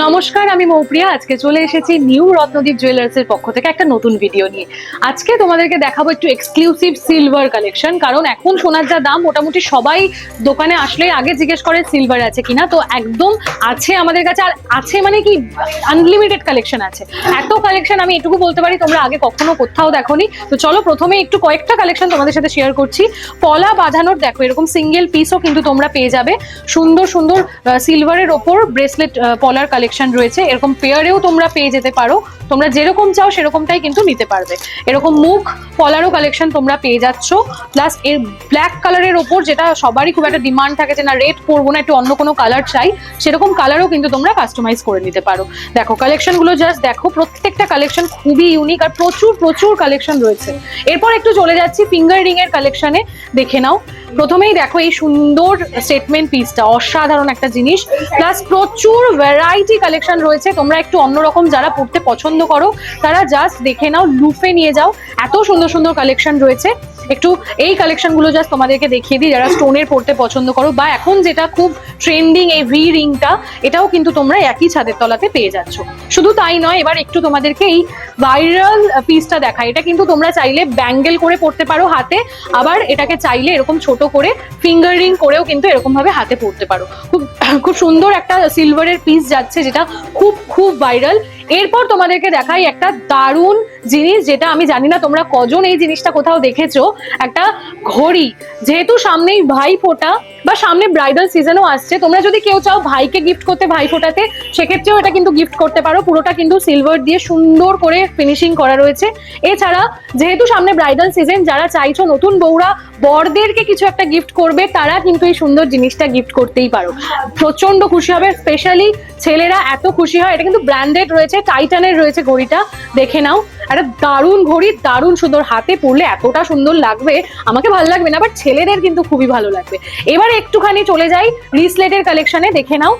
নমস্কার, আমি মৌপ্রিয়া। আজকে চলে এসেছি নিউ রত্নদীপ জুয়েলার্স এর পক্ষ থেকে একটা নতুন ভিডিও নিয়ে। আজকে তোমাদেরকে দেখাবো একটু এক্সক্লুসিভ সিলভার কালেকশন কারণ এখন সোনার যা দাম, মোটামুটি সবাই দোকানে আসলে আগে জিজ্ঞেস করে সিলভার আছে কিনা। তো একদম আছে আমাদের কাছে, আর আছে মানে কি আনলিমিটেড কালেকশন আছে। এত কালেকশন আমি এটুকু বলতে পারি, তোমরা আগে কখনো কোথাও দেখোনি। তো চলো প্রথমে একটু কয়েকটা কালেকশন তোমাদের সাথে শেয়ার করছি। পলা বাঁধানোর, দেখো এরকম সিঙ্গেল পিসও কিন্তু তোমরা পেয়ে যাবে। সুন্দর সুন্দর সিলভারের ওপর ব্রেসলেট পলার কালেকশন রয়েছে। এরকম পেয়ারেও তোমরা পেয়ে যেতে পারো। তোমরা যেরকম চাও সেরকমটাই কিন্তু নিতে পারবে। এরকম মুখ পলারও কালেকশন তোমরা পেয়ে যাচ্ছ। প্লাস এর ব্ল্যাক কালারের ওপর যেটা সবারই খুব একটা ডিমান্ড থাকে যে না রেড পরবো না, একটু অন্য কোনো কালার চাই, সেরকম কালারও কিন্তু তোমরা কাস্টমাইজ করে নিতে পারো। দেখো কালেকশনগুলো জাস্ট দেখো, প্রত্যেকটা কালেকশন খুবই ইউনিক আর প্রচুর প্রচুর কালেকশন রয়েছে। এরপর একটু চলে যাচ্ছি ফিঙ্গার রিং এর কালেকশনে দেখে নাও। প্রথমেই দেখো এই সুন্দর স্টেটমেন্ট পিসটা অসাধারণ একটা জিনিস। প্লাস প্রচুর ভ্যারাইটি কালেকশন রয়েছে, তোমরা একটু অন্যরকম যারা পড়তে পছন্দ করো। তারা জাস্ট দেখে নাও, লুফে নিয়ে যাও। এত সুন্দর সুন্দর কালেকশন রয়েছে। একটু এই কালেকশনগুলো জাস্ট তোমাদেরকে দেখিয়ে দিই, যারা স্টোনের পড়তে পছন্দ করো বা এখন যেটা খুব ট্রেন্ডিং এই ভি রিংটা এটাও কিন্তু তোমরা একই ছাদের তলাতে পেয়ে যাচ্ছ। শুধু তাই নয়, এবার একটু তোমাদেরকে এই ভাইরাল পিসটা দেখা এটা কিন্তু তোমরা চাইলে ব্যাঙ্গেল করে পড়তে পারো হাতে, আবার এটাকে চাইলে এরকম ছোট করে ফিঙ্গার রিং করেও কিন্তু এরকম ভাবে হাতে পড়তে পারো। খুব খুব সুন্দর একটা সিলভারের পিস যাচ্ছে, যেটা খুব খুব ভাইরাল এরপর তোমাদেরকে দেখাই একটা দারুণ জিনিস যেটা আমি জানি না তোমরা কজন এই জিনিসটা কোথাও দেখেছ, একটা ঘড়ি। যেহেতু সামনেই ভাই ফোটা বা সামনে ব্রাইডাল সিজনও আসছে, তোমরা যদি কেউ চাও ভাইকে গিফট করতে ভাই ফোটাতে সেক্ষেত্রেও এটা কিন্তু গিফট করতে পারো। পুরোটা কিন্তু সিলভার দিয়ে সুন্দর করে ফিনিশিং করা রয়েছে। এছাড়া যেহেতু সামনে ব্রাইডাল সিজন যারা চাইছো নতুন বউরা, বরদেরকে কিছু একটা গিফট করবে, তারা কিন্তু এই সুন্দর জিনিসটা গিফট করতেই পারো। প্রচণ্ড খুশি হবে স্পেশালি ছেলেরা এত খুশি হয়। এটা কিন্তু ব্র্যান্ডেড রয়েছে টাইটানের রয়েছে ঘড়িটা। দেখে নাও। একটা দারুণ ঘড়ি, দারুণ সুন্দর হাতে পড়লে এতটা সুন্দর লাগবে। আমাকে ভালো লাগবে না বাট ছেলেদের কিন্তু খুবই ভালো লাগবে। এবার একটুখানি চলে যাই, রিসলেটের কালেকশনে দেখে নাও।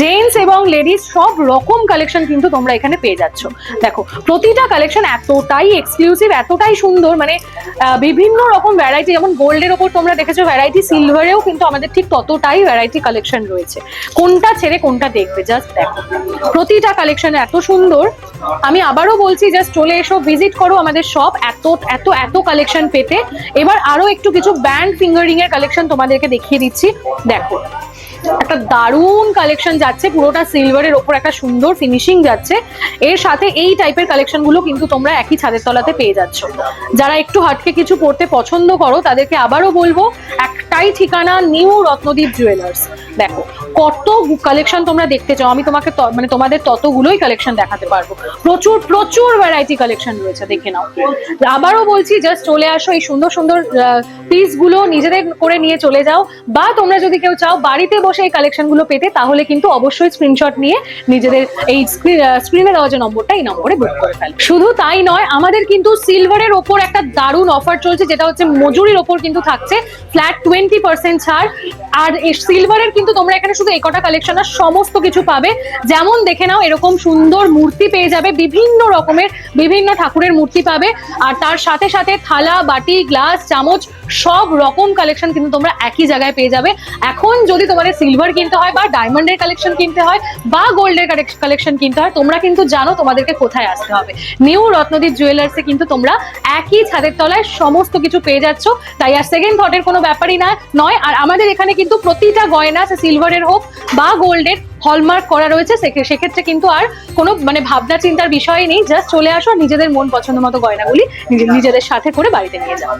জেন্টস এবং লেডিস সব রকম কালেকশন কিন্তু তোমরা এখানে পেয়ে যাচ্ছ। দেখো, প্রতিটা কালেকশন এতটাই এক্সক্লুসিভ এতটাই সুন্দর মানে বিভিন্ন রকম ভ্যারাইটি যেমন গোল্ডের ওপর তোমরা দেখেছ ভ্যারাইটি সিলভারেও কিন্তু আমাদের ঠিক ততটাই ভ্যারাইটি কালেকশন রয়েছে। কোনটা ছেড়ে কোনটা দেখবে জাস্ট দেখো। প্রতিটা কালেকশন এত সুন্দর। আমি আবারও বলছি জাস্ট চলে এসো ভিজিট করো আমাদের শপ এত এত এত কালেকশন পেতে। এবার আরও একটু কিছু ব্যান্ড ফিঙ্গারিং এর কালেকশন তোমাদেরকে দেখিয়ে দিচ্ছি। দেখো একটা দারুণ কালেকশন যাচ্ছে, পুরোটা সিলভারের ওপর একটা সুন্দর ফিনিশিং যাচ্ছে। এর সাথে এই টাইপের কালেকশনগুলো কিন্তু তোমরা একই ছাদের তলাতে পেয়ে যাচ্ছ। যারা একটু হাটকে কিছু পড়তে পছন্দ করো, তাদেরকে আবারও বলব একটাই ঠিকানা নিউ রত্নদীপ জুয়েলার্স দেখো, কত কালেকশন তোমরা দেখতে চাও, আমি তোমাকে মানে তোমাদের ততগুলোই কালেকশন দেখাতে পারব। প্রচুর প্রচুর ভ্যারাইটি কালেকশন রয়েছে, দেখে নাও। আবারও বলছি জাস্ট চলে আসো এই সুন্দর সুন্দর পিসগুলো নিজেদের করে নিয়ে চলে যাও, বা তোমরা যদি কেউ চাও বাড়িতে বসে এই কালেকশনগুলো পেতে, তাহলে কিন্তু অবশ্যই স্ক্রিনশট নিয়ে নিজেদের এই স্ক্রিনে দেওয়া যে নম্বরটা, এই নম্বরে বুক করে ফেল। শুধু তাই নয়, আমাদের কিন্তু সিলভারের ওপর একটা দারুণ অফার চলছে, যেটা হচ্ছে মজুরির ওপর কিন্তু থাকছে ফ্ল্যাট টোয়েন্টি পার্সেন্ট ছাড়। আর সিলভারের কিন্তু তোমরা এখানে শুধু একটা কালেকশন আর সমস্ত কিছু পাবে। যেমন দেখে নাও, এরকম সুন্দর মূর্তি পেয়ে যাবে। বিভিন্ন রকমের, বিভিন্ন ঠাকুরের মূর্তি পাবে। আর তার সাথে সাথে থালা, বাটি, গ্লাস, চামচ, সব রকম কালেকশন কিন্তু তোমরা একই জায়গায় পেয়ে যাবে। এখন যদি তোমাদের সিলভার কিনতে হয় বা ডায়মন্ডের কালেকশন কিনতে হয় বা গোল্ডের কালেকশন কিনতে হয়, তোমরা কিন্তু জানো তোমাদেরকে কোথায় আসতে হবে। নিউ রত্নদীপ জুয়েলার্সে কিন্তু তোমরা একই ছাদের তলায় সমস্ত কিছু পেয়ে যাচ্ছ। তাই আর সেকেন্ড থটের কোনো ব্যাপারই না নয়। আর আমাদের এখানে কিন্তু প্রতিটা গয়না সে সিলভারের হোক বা গোল্ডের হলমার্ক করা রয়েছে সেক্ষে- সেক্ষেত্রে কিন্তু আর কোনো মানে ভাবনা চিন্তার বিষয় নেই। জাস্ট চলে আসো নিজেদের মন পছন্দ মতো গয়নাগুলি নিজেদের সাথে করে বাড়িতে নিয়ে যাও।